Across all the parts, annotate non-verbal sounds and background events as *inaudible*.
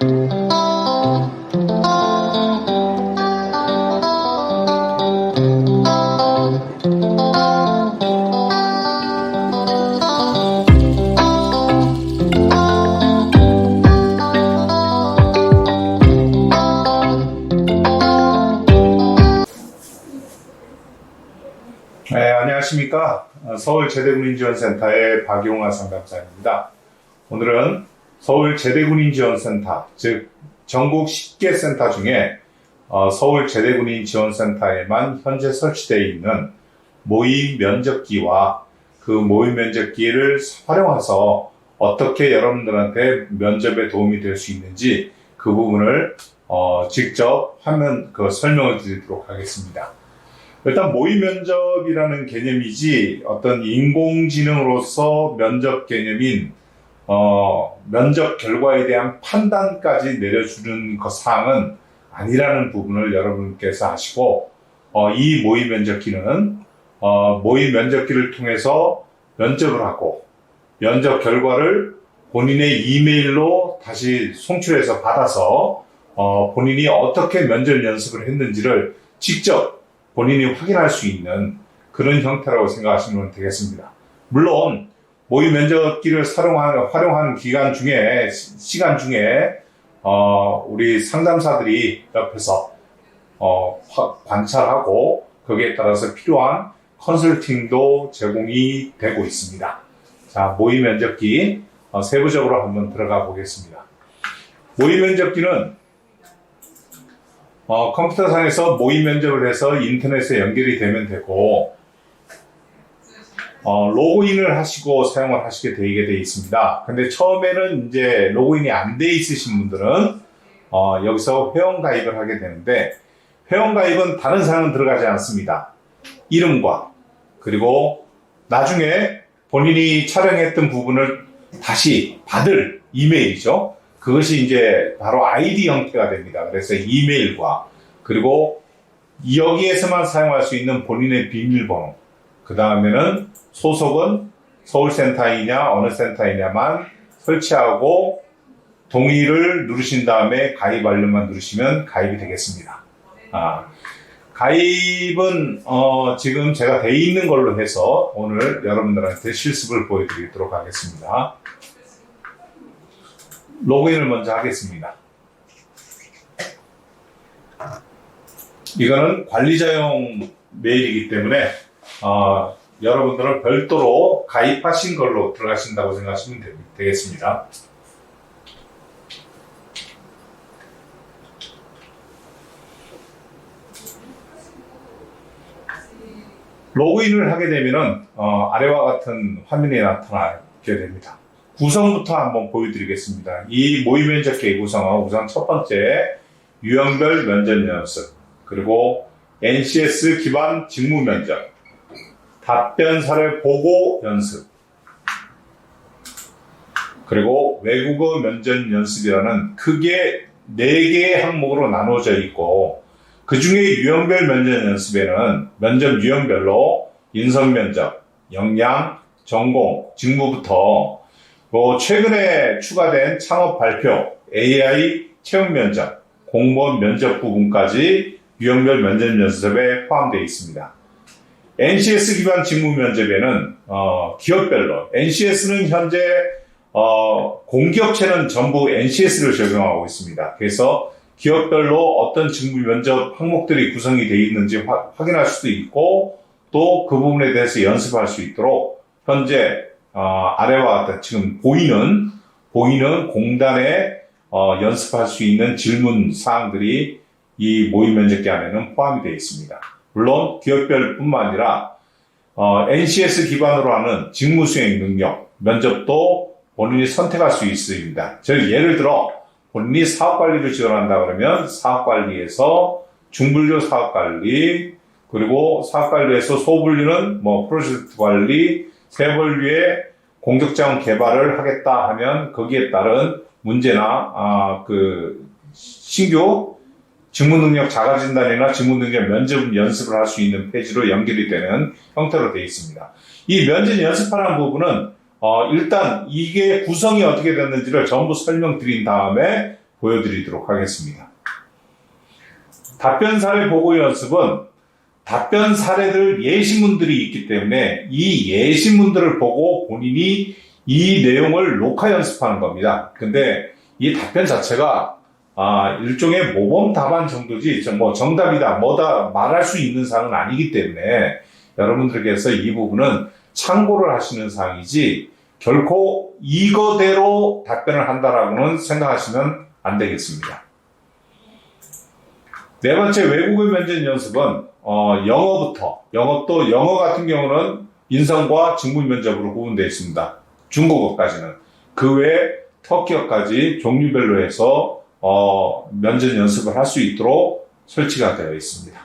네, 안녕하십니까. 어, 서울 제대군인지원센터의 박용화 상담사입니다. 오늘은 서울 제대군인지원센터, 즉, 전국 10개 센터 중에 어, 서울 제대군인지원센터에만 현재 설치되어 있는 모의 면접기와 그 모의 면접기를 활용해서 어떻게 여러분들한테 면접에 도움이 될 수 있는지 그 부분을 어, 직접 화면 그 설명을 드리도록 하겠습니다. 일단 모의 면접이라는 개념이지 어떤 인공지능으로서 면접 개념인 어, 면접 결과에 대한 판단까지 내려주는 것 사항은 아니라는 부분을 여러분께서 아시고 어, 이 모의 면접기는 어, 모의 면접기를 통해서 면접을 하고 면접 결과를 본인의 이메일로 다시 송출해서 받아서 어, 본인이 어떻게 면접 연습을 했는지를 직접 본인이 확인할 수 있는 그런 형태라고 생각하시면 되겠습니다. 물론 모의 면접기를 활용하는, 활용하는 기간 중에 시- 시간 중에 어, 우리 상담사들이 옆에서 어, 화- 관찰하고 거기에 따라서 필요한 컨설팅도 제공이 되고 있습니다. 자, 모의 면접기 어, 세부적으로 한번 들어가 보겠습니다. 모의 면접기는 어, 컴퓨터상에서 모의 면접을 해서 인터넷에 연결이 되면 되고, 어, 로그인을 하시고 사용을 하시게 되게 되어 있습니다. 근데 처음에는 이제 로그인이 안 돼 있으신 분들은, 어, 여기서 회원 가입을 하게 되는데, 회원 가입은 다른 사람은 들어가지 않습니다. 이름과, 그리고 나중에 본인이 촬영했던 부분을 다시 받을 이메일이죠. 그것이 이제 바로 아이디 형태가 됩니다. 그래서 이메일과 그리고 여기에서만 사용할 수 있는 본인의 비밀번호 그 다음에는 소속은 서울센터이냐 어느 센터이냐만 설치하고 동의를 누르신 다음에 가입 완료만 누르시면 가입이 되겠습니다. 아, 가입은 어, 지금 제가 돼 있는 걸로 해서 오늘 여러분들한테 실습을 보여드리도록 하겠습니다. 로그인을 먼저 하겠습니다. 이거는 관리자용 메일이기 때문에 어, 여러분들은 별도로 가입하신 걸로 들어가신다고 생각하시면 되, 되겠습니다. 로그인을 하게 되면은 어, 아래와 같은 화면이 나타나게 됩니다. 구성부터 한번 보여드리겠습니다. 이 모의 면접기의 구성은 우선 첫 번째 유형별 면접 연습 그리고 NCS 기반 직무 면접 답변 사례 보고 연습 그리고 외국어 면접 연습이라는 크게 4개의 항목으로 나누어져 있고 그 중에 유형별 면접 연습에는 면접 유형별로 인성 면접, 역량, 전공, 직무부터 뭐 최근에 추가된 창업 발표, AI 채용 면접, 공무원 면접 부분까지 유형별 면접 연습에 포함되어 있습니다. NCS 기반 직무 면접에는 어, 기업별로 NCS는 현재 어, 공기업체는 전부 NCS를 적용하고 있습니다. 그래서 기업별로 어떤 직무 면접 항목들이 구성이 되어 있는지 화- 확인할 수도 있고 또 그 부분에 대해서 연습할 수 있도록 현재 어, 아래와 같은 지금 보이는 보이는 공단에 어, 연습할 수 있는 질문 사항들이 이 모의 면접기 안에는 포함이 되어 있습니다. 물론 기업별뿐만 아니라 어, NCS 기반으로 하는 직무 수행 능력 면접도 본인이 선택할 수 있습니다. 즉 예를 들어 본인이 사업관리를 지원한다 그러면 사업관리에서 중분류 사업관리 그리고 사업관리에서 소분류는 뭐 프로젝트 관리 세분류의 공격자원 개발을 하겠다 하면 거기에 따른 문제나 아, 그 신규 직무능력 자가진단이나 직무능력 면접 연습을 할 수 있는 페이지로 연결이 되는 형태로 되어 있습니다. 이 면접 연습하는 부분은 어, 일단 이게 구성이 어떻게 됐는지를 전부 설명드린 다음에 보여드리도록 하겠습니다. 답변 사례 보고 연습은 답변 사례들 예시문들이 있기 때문에 이 예시문들을 보고 본인이 이 내용을 녹화 연습하는 겁니다. 근데 이 답변 자체가 아, 일종의 모범 답안 정도지, 저뭐 정답이다, 뭐다 말할 수 있는 사항은 아니기 때문에 여러분들께서 이 부분은 참고를 하시는 사항이지 결코 이거대로 답변을 한다라고는 생각하시면 안 되겠습니다. 네 번째 외국어 면접 연습은 어, 영어부터 영어 또 영어 같은 경우는 인성과 직무 면접으로 구분되어 있습니다. 중국어까지는 그 외에 터키어까지 종류별로 해서 어, 면접 연습을 할 수 있도록 설치가 되어 있습니다.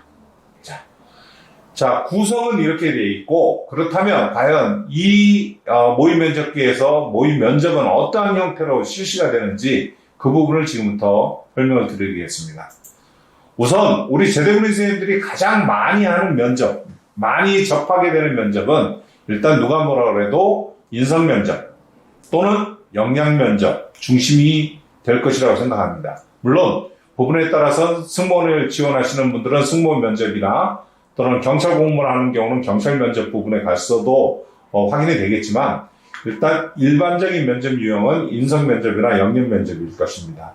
자, 자 구성은 이렇게 되어 있고 그렇다면 과연 이 어, 모의 면접기에서 모의 면접은 어떠한 형태로 실시가 되는지 그 부분을 지금부터 설명을 드리겠습니다. 우선 우리 제대군인 선생님들이 가장 많이 하는 면접, 많이 접하게 되는 면접은 일단 누가 뭐라 그래도 인성 면접 또는 역량 면접 중심이 될 것이라고 생각합니다. 물론 부분에 따라서 승무원을 지원하시는 분들은 승무원 면접이나 또는 경찰 공무원을 하는 경우는 경찰 면접 부분에 갔어도 어, 확인이 되겠지만 일단 일반적인 면접 유형은 인성 면접이나 역량 면접일 것입니다.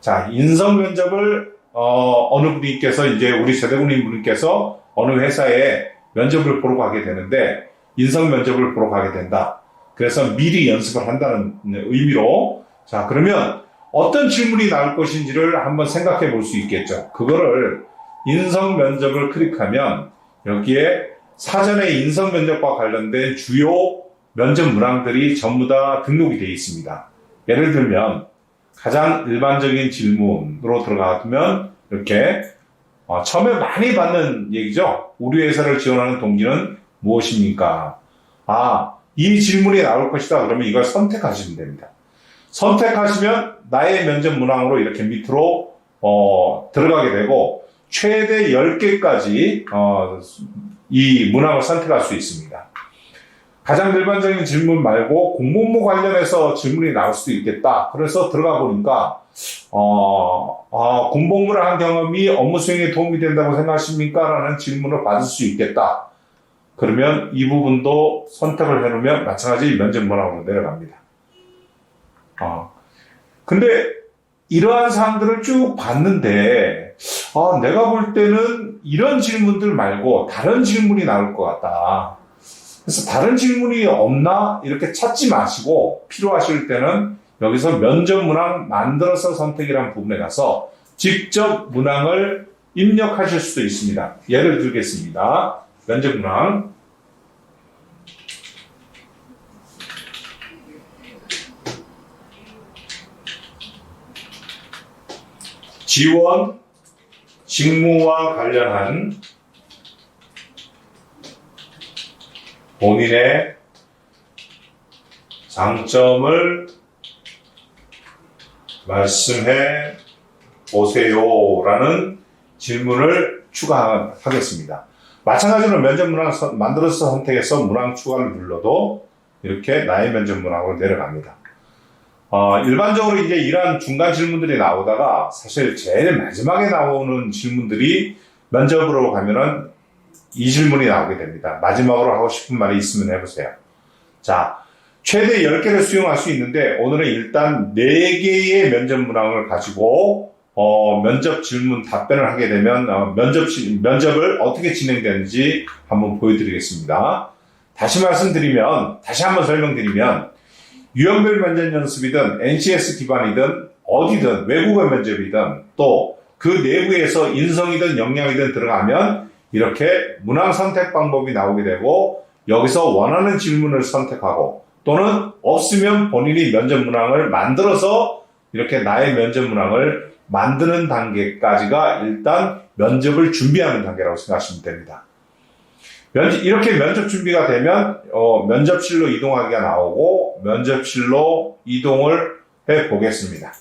자, 인성 면접을 어, 느 분께서 이제 우리 세대군인 분께서 어느 회사에 면접을 보러 가게 되는데 인성 면접을 보러 가게 된다. 그래서 미리 연습을 한다는 의미로 자 그러면 어떤 질문이 나올 것인지를 한번 생각해 볼 수 있겠죠. 그거를 인성 면접을 클릭하면 여기에 사전에 인성 면접과 관련된 주요 면접 문항들이 전부 다 등록이 되어 있습니다. 예를 들면 가장 일반적인 질문으로 들어가면 이렇게 어, 처음에 많이 받는 얘기죠. 우리 회사를 지원하는 동기는 무엇입니까? 아, 이 질문이 나올 것이다. 그러면 이걸 선택하시면 됩니다. 선택하시면 나의 면접 문항으로 이렇게 밑으로 어, 들어가게 되고 최대 10개까지 어, 이 문항을 선택할 수 있습니다. 가장 일반적인 질문 말고 공무무 관련해서 질문이 나올 수도 있겠다. 그래서 들어가 보니까 어, 어, 공복무를 한 경험이 업무 수행에 도움이 된다고 생각하십니까? 라는 질문을 받을 수 있겠다. 그러면 이 부분도 선택을 해놓으면 마찬가지 면접 문항으로 내려갑니다. 어. 근데 이러한 사항들을 쭉 봤는데, 아, 내가 볼 때는 이런 질문들 말고 다른 질문이 나올 것 같다. 그래서 다른 질문이 없나? 이렇게 찾지 마시고 필요하실 때는 여기서 면접 문항 만들어서 선택이라는 부분에 가서 직접 문항을 입력하실 수도 있습니다. 예를 들겠습니다. 면접 문항. 지원, 직무와 관련한 본인의 장점을 말씀해 보세요라는 질문을 추가하겠습니다. 마찬가지로 면접 문항 선- 만들어서 선택해서 문항 추가를 눌러도 이렇게 나의 면접 문항으로 내려갑니다. 어, 일반적으로 이제 이러한 중간 질문들이 나오다가 사실 제일 마지막에 나오는 질문들이 면접으로 가면은 이 질문이 나오게 됩니다. 마지막으로 하고 싶은 말이 있으면 해보세요. 자, 최대 10개를 수용할 수 있는데 오늘은 일단 4개의 면접 문항을 가지고 어, 면접 질문 답변을 하게 되면 어, 면접 시- 면접을 어떻게 진행되는지 한번 보여드리겠습니다. 다시 말씀드리면 다시 한번 설명드리면 유형별 면접 연습이든 NCS 기반이든 어디든 외국어 면접이든 또 그 내부에서 인성이든 역량이든 들어가면 이렇게 문항 선택 방법이 나오게 되고 여기서 원하는 질문을 선택하고 또는 없으면 본인이 면접 문항을 만들어서 이렇게 나의 면접 문항을 만드는 단계까지가 일단 면접을 준비하는 단계라고 생각하시면 됩니다. 면접- 이렇게 면접 준비가 되면 어, 면접실로 이동하기가 나오고 면접실로 이동을 해 보겠습니다.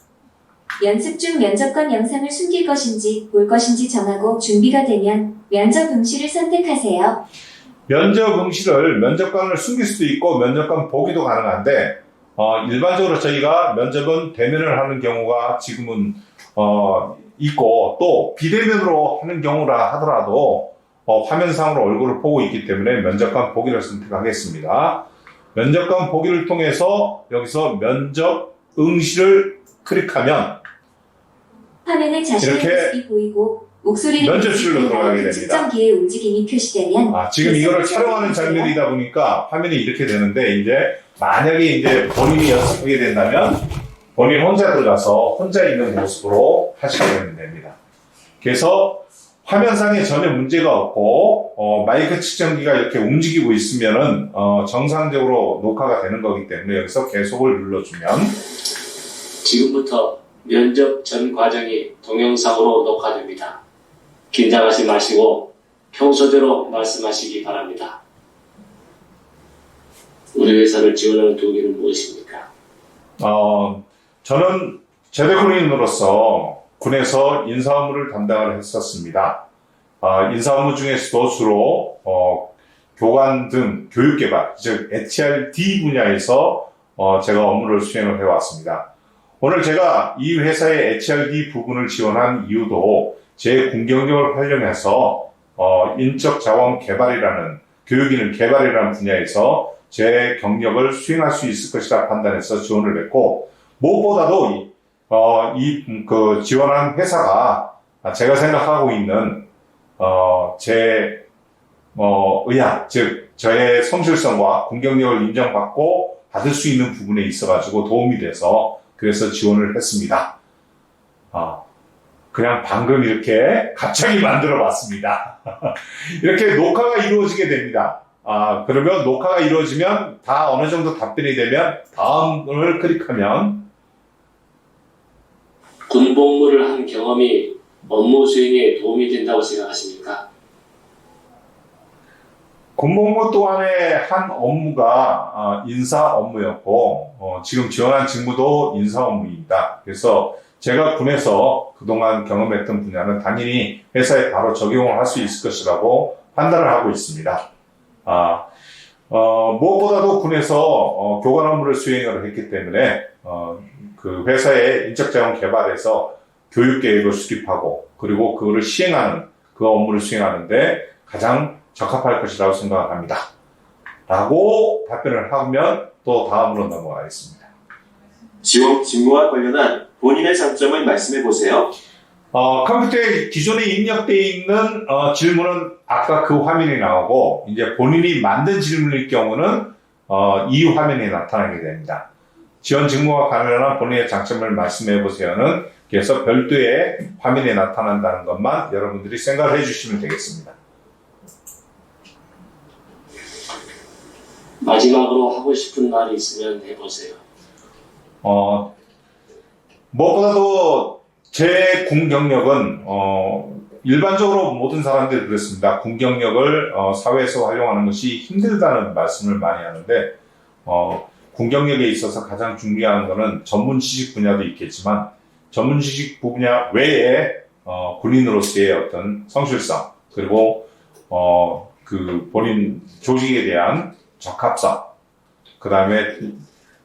연습 중 면접관 영상을 숨길 것인지 볼 것인지 정하고 준비가 되면 면접 응시를 선택하세요. 면접 응시를 면접관을 숨길 수도 있고 면접관 보기도 가능한데 어, 일반적으로 저희가 면접은 대면을 하는 경우가 지금은 어, 있고 또 비대면으로 하는 경우라 하더라도 어, 화면상으로 얼굴을 보고 있기 때문에 면접관 보기를 선택하겠습니다. 면접관 보기를 통해서 여기서 면접 응시를 클릭하면 화면에 자신의 보이고 목소리를 면접실로 들어가게 그 됩니다. 움직임이 표시되면 아, 지금 이거를 촬영하는 장면이다 보니까 화면이 이렇게 되는데 이제 만약에 이제 본인이 연습하게 된다면 본인 혼자 들어가서 혼자 있는 모습으로 하시게 되면 됩니다. 그래서 화면상에 전혀 문제가 없고 어, 마이크 측정기가 이렇게 움직이고 있으면은 어, 정상적으로 녹화가 되는 거기 때문에 여기서 계속을 눌러주면 지금부터 면접 전 과정이 동영상으로 녹화됩니다. 긴장하지 마시고 평소대로 말씀하시기 바랍니다. 우리 회사를 지원하는 동기는 무엇입니까? 어, 저는 제대군인으로서 군에서 인사 업무를 담당을 했었습니다. 아, 인사 업무 중에서도 주로 어, 교관 등 교육 개발, 즉 HRD 분야에서 어, 제가 업무를 수행을 해왔습니다. 오늘 제가 이 회사의 HRD 부분을 지원한 이유도 제 공경력을 활용해서 어, 인적 자원 개발이라는 교육인을 개발이라는 분야에서 제 경력을 수행할 수 있을 것이라 판단해서 지원을 했고 무엇보다도 이, 어, 이, 음, 그 지원한 회사가 제가 생각하고 있는 어, 제 어, 의학, 즉 저의 성실성과 공격력을 인정받고 받을 수 있는 부분에 있어가지고 도움이 돼서 그래서 지원을 했습니다. 아, 그냥 방금 이렇게 갑자기 *laughs* 만들어 봤습니다. *laughs* 이렇게 녹화가 이루어지게 됩니다. 아, 그러면 녹화가 이루어지면 다 어느 정도 답변이 되면 다음을 클릭하면 군복무를 한 경험이 업무 수행에 도움이 된다고 생각하십니까? 군복무 동안에 한 업무가 어, 인사 업무였고 어, 지금 지원한 직무도 인사 업무입니다. 그래서 제가 군에서 그동안 경험했던 분야는 당연히 회사에 바로 적용을 할 수 있을 것이라고 판단을 하고 있습니다. 아, 어, 무엇보다도 군에서 어, 교관 업무를 수행을 했기 때문에 어, 그 회사의 인적 자원 개발에서 교육 계획을 수립하고 그리고 그거를 시행하는 그 업무를 수행하는데 가장 적합할 것이라고 생각합니다. 라고 답변을 하면 또 다음으로 넘어가겠습니다. 지원 직무와 관련한 본인의 장점을 말씀해 보세요. 어, 컴퓨터에 기존에 입력되어 있는 어, 질문은 아까 그 화면이 나오고 이제 본인이 만든 질문일 경우는 어, 이 화면에 나타나게 됩니다. 지원 직무와 관련한 본인의 장점을 말씀해 보세요는 그래서 별도의 화면에 나타난다는 것만 여러분들이 생각을 해 주시면 되겠습니다. 마지막으로 하고 싶은 말이 있으면 해보세요. 어, 무엇보다도 제 군경력은, 어, 일반적으로 모든 사람들이 그렇습니다. 군경력을 어, 사회에서 활용하는 것이 힘들다는 말씀을 많이 하는데, 어, 군경력에 있어서 가장 중요한 것은 전문 지식 분야도 있겠지만, 전문 지식 분야 외에 어, 군인으로서의 어떤 성실성, 그리고 어, 그 본인 조직에 대한 적합성, 그 다음에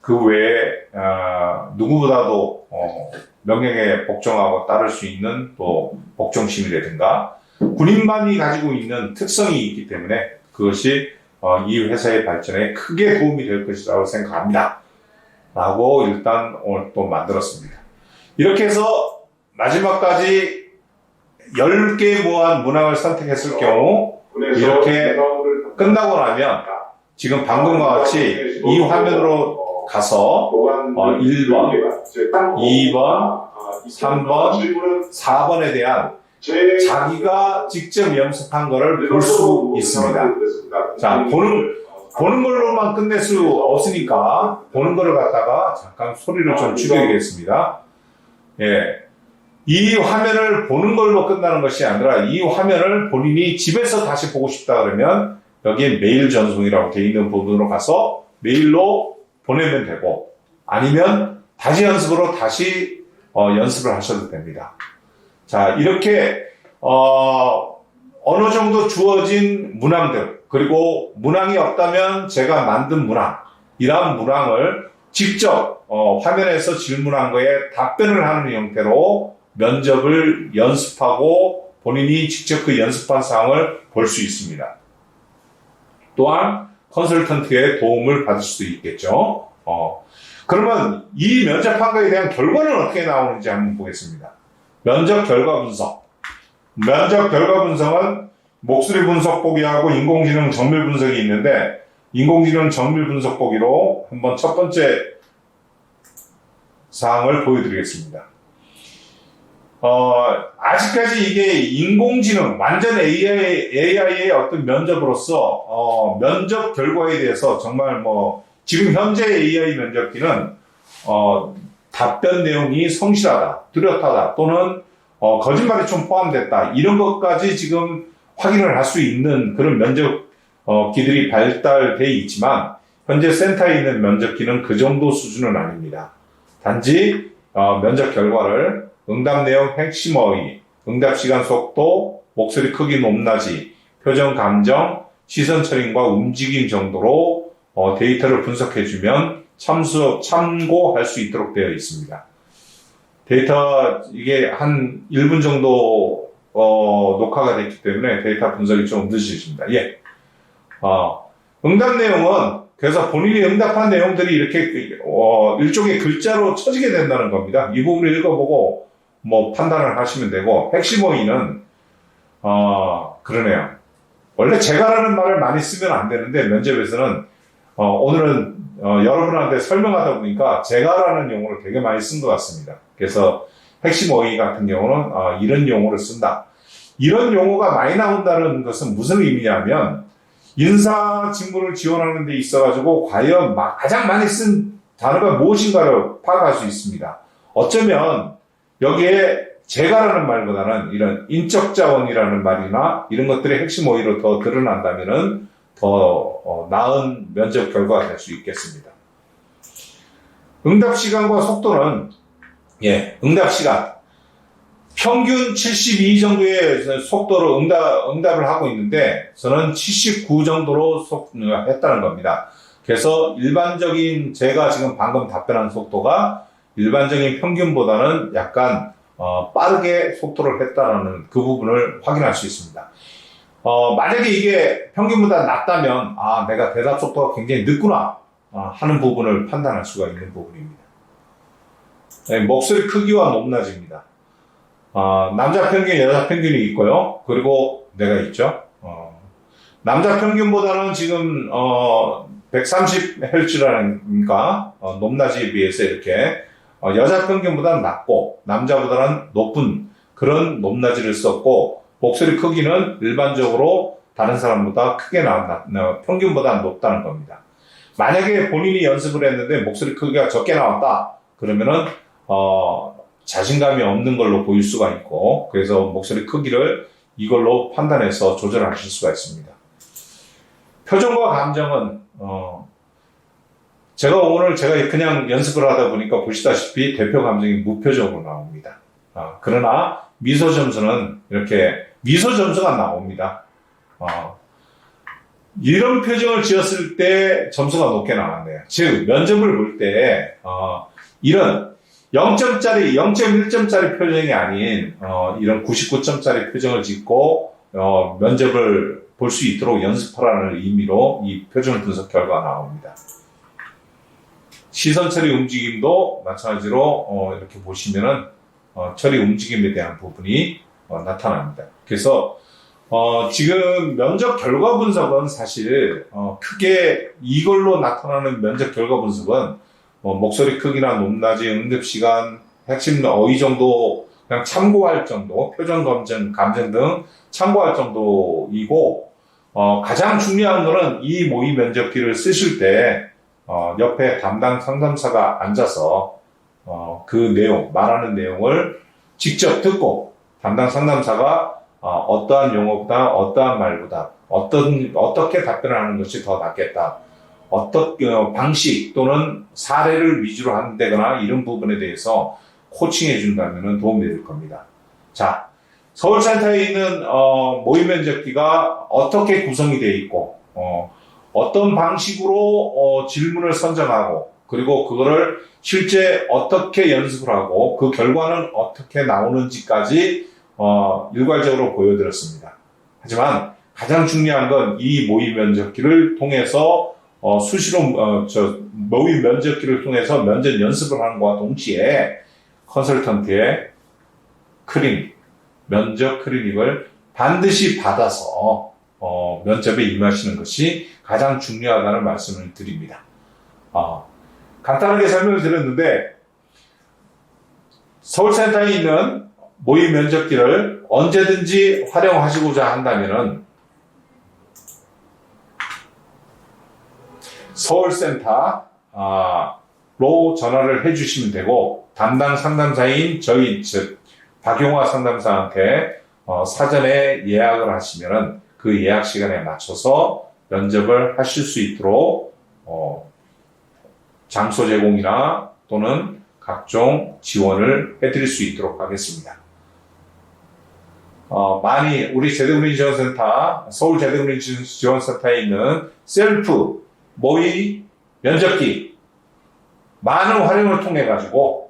그 외에 아, 누구보다도 어, 명령에 복종하고 따를 수 있는 또 복종심이라든가 군인만이 가지고 있는 특성이 있기 때문에 그것이 어, 이 회사의 발전에 크게 도움이 될 것이라고 생각합니다. 라고 일단 오늘 또 만들었습니다. 이렇게 해서 마지막까지 10개 모한 문항을 선택했을 경우 이렇게 끝나고 나면 지금 방금과 같이 이 화면으로 가서 어, 1번, 2번, 3번, 4번에 대한 자기가 직접 연습한 거를 볼 수 있습니다. 자, 보는, 보는 걸로만 끝낼 수 없으니까 보는 거를 갖다가 잠깐 소리를 좀 줄여야겠습니다. 예. 이 화면을 보는 걸로 끝나는 것이 아니라 이 화면을 본인이 집에서 다시 보고 싶다 그러면 여기에 메일 전송이라고 되어 있는 부분으로 가서 메일로 보내면 되고 아니면 다시 연습으로 다시 어, 연습을 하셔도 됩니다. 자 이렇게 어, 어느 정도 주어진 문항들 그리고 문항이 없다면 제가 만든 문항 이러한 문항을 직접 어, 화면에서 질문한 거에 답변을 하는 형태로 면접을 연습하고 본인이 직접 그 연습한 사항을 볼 수 있습니다. 또한 컨설턴트의 도움을 받을 수도 있겠죠. 어, 그러면 이 면접한 거에 대한 결과는 어떻게 나오는지 한번 보겠습니다. 면접 결과 분석. 면접 결과 분석은 목소리 분석 보기하고 인공지능 정밀 분석이 있는데 인공지능 정밀 분석 보기로 한번 첫 번째 사항을 보여드리겠습니다. 어, 아직까지 이게 인공지능, 완전 AI, AI의 어떤 면접으로서, 어, 면접 결과에 대해서 정말 뭐, 지금 현재 AI 면접기는, 어, 답변 내용이 성실하다, 뚜렷하다, 또는, 어, 거짓말이 좀 포함됐다, 이런 것까지 지금 확인을 할 수 있는 그런 면접, 어, 기들이 발달돼 있지만, 현재 센터에 있는 면접기는 그 정도 수준은 아닙니다. 단지, 어, 면접 결과를 응답 내용 핵심 어휘, 응답 시간 속도, 목소리 크기 높낮이, 표정 감정, 시선 처리과 움직임 정도로 어, 데이터를 분석해주면 참수, 참고할 수 있도록 되어 있습니다. 데이터, 이게 한 1분 정도 어, 녹화가 됐기 때문에 데이터 분석이 좀 늦으십니다. 예. 어, 응답 내용은 그래서 본인이 응답한 내용들이 이렇게 어, 일종의 글자로 쳐지게 된다는 겁니다. 이 부분을 읽어보고 뭐 판단을 하시면 되고 핵심 어휘는 어 그러네요. 원래 제가라는 말을 많이 쓰면 안 되는데 면접에서는 어, 오늘은 어, 여러분한테 설명하다 보니까 제가라는 용어를 되게 많이 쓴 것 같습니다. 그래서 핵심 어휘 같은 경우는 어, 이런 용어를 쓴다. 이런 용어가 많이 나온다는 것은 무슨 의미냐면 인사 직무를 지원하는 데 있어 가지고 과연 마- 가장 많이 쓴 단어가 무엇인가를 파악할 수 있습니다. 어쩌면 여기에 제가라는 말보다는 이런 인적 자원이라는 말이나 이런 것들의 핵심 어휘로 더 드러난다면은 더 어, 나은 면접 결과가 될 수 있겠습니다. 응답 시간과 속도는 예, 응답 시간 평균 72 정도의 속도로 응답, 응답을 하고 있는데 저는 79 정도로 속, 했다는 겁니다. 그래서 일반적인 제가 지금 방금 답변한 속도가 일반적인 평균보다는 약간 어, 빠르게 속도를 했다는 그 부분을 확인할 수 있습니다. 어, 만약에 이게 평균보다 낮다면 아 내가 대답 속도가 굉장히 늦구나 아, 하는 부분을 판단할 수가 있는 부분입니다. 네, 목소리 크기와 높낮이입니다. 어, 남자 평균, 여자 평균이 있고요. 그리고 내가 있죠. 어, 남자 평균보다는 지금 어, 130Hz라니까 어, 높낮이에 비해서 이렇게 어, 여자 평균보다는 낮고 남자보다는 높은 그런 높낮이를 썼고 목소리 크기는 일반적으로 다른 사람보다 크게 나, 나 평균보다 높다는 겁니다. 만약에 본인이 연습을 했는데 목소리 크기가 적게 나왔다 그러면은 어, 자신감이 없는 걸로 보일 수가 있고 그래서 목소리 크기를 이걸로 판단해서 조절하실 수가 있습니다. 표정과 감정은 어, 제가 오늘 제가 그냥 연습을 하다 보니까 보시다시피 대표 감정이 무표정으로 나옵니다. 아, 그러나 미소 점수는 이렇게 미소 점수가 나옵니다. 어, 이런 표정을 지었을 때 점수가 높게 나왔네요. 즉 면접을 볼 때 어, 이런 0점짜리, 0.1점짜리 표정이 아닌 어, 이런 99점짜리 표정을 짓고 어, 면접을 볼 수 있도록 연습하라는 의미로 이 표정 분석 결과가 나옵니다. 시선 처리 움직임도 마찬가지로 어, 이렇게 보시면은 어, 처리 움직임에 대한 부분이 어, 나타납니다. 그래서 어, 지금 면접 결과 분석은 사실 어, 크게 이걸로 나타나는 면접 결과 분석은 뭐 목소리 크기나 높낮이, 응답 시간, 핵심 어휘 정도 그냥 참고할 정도, 표정 감정, 감정 등 참고할 정도이고 어, 가장 중요한 거는 이 모의 면접기를 쓰실 때 어, 옆에 담당 상담사가 앉아서 어, 그 내용, 말하는 내용을 직접 듣고 담당 상담사가 어, 떠한 용어보다 어떠한 말보다 어떤 어떻게 답변하는 것이 더 낫겠다. 어떤 어, 방식 또는 사례를 위주로 한다거나 이런 부분에 대해서 코칭해 준다면 도움이 될 겁니다. 자, 서울센터에 있는 어, 모의 면접기가 어떻게 구성이 되어 있고 어, 어떤 방식으로 어, 질문을 선정하고 그리고 그거를 실제 어떻게 연습을 하고 그 결과는 어떻게 나오는지까지 어, 일괄적으로 보여드렸습니다. 하지만 가장 중요한 건 이 모의 면접기를 통해서 어, 수시로 어, 저 모의 면접기를 통해서 면접 연습을 하는 것과 동시에 컨설턴트의 클리닉, 면접 클리닉을 반드시 받아서 어, 면접에 임하시는 것이 가장 중요하다는 말씀을 드립니다. 어, 간단하게 설명을 드렸는데 서울센터에 있는 모의 면접기를 언제든지 활용하시고자 한다면은 서울센터 아, 로 전화를 해주시면 되고 담당 상담사인 저희 즉 박용화 상담사한테 어, 사전에 예약을 하시면은 그 예약 시간에 맞춰서 면접을 하실 수 있도록 어, 장소 제공이나 또는 각종 지원을 해드릴 수 있도록 하겠습니다. 어, 많이 우리 제대군인 지원센터 서울 제대군인 지원센터에 있는 셀프 모의 면접기 많은 활용을 통해 가지고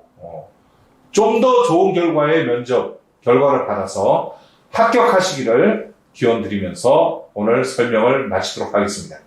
좀더 좋은 결과의 면접 결과를 받아서 합격하시기를 기원 드리면서 오늘 설명을 마치도록 하겠습니다.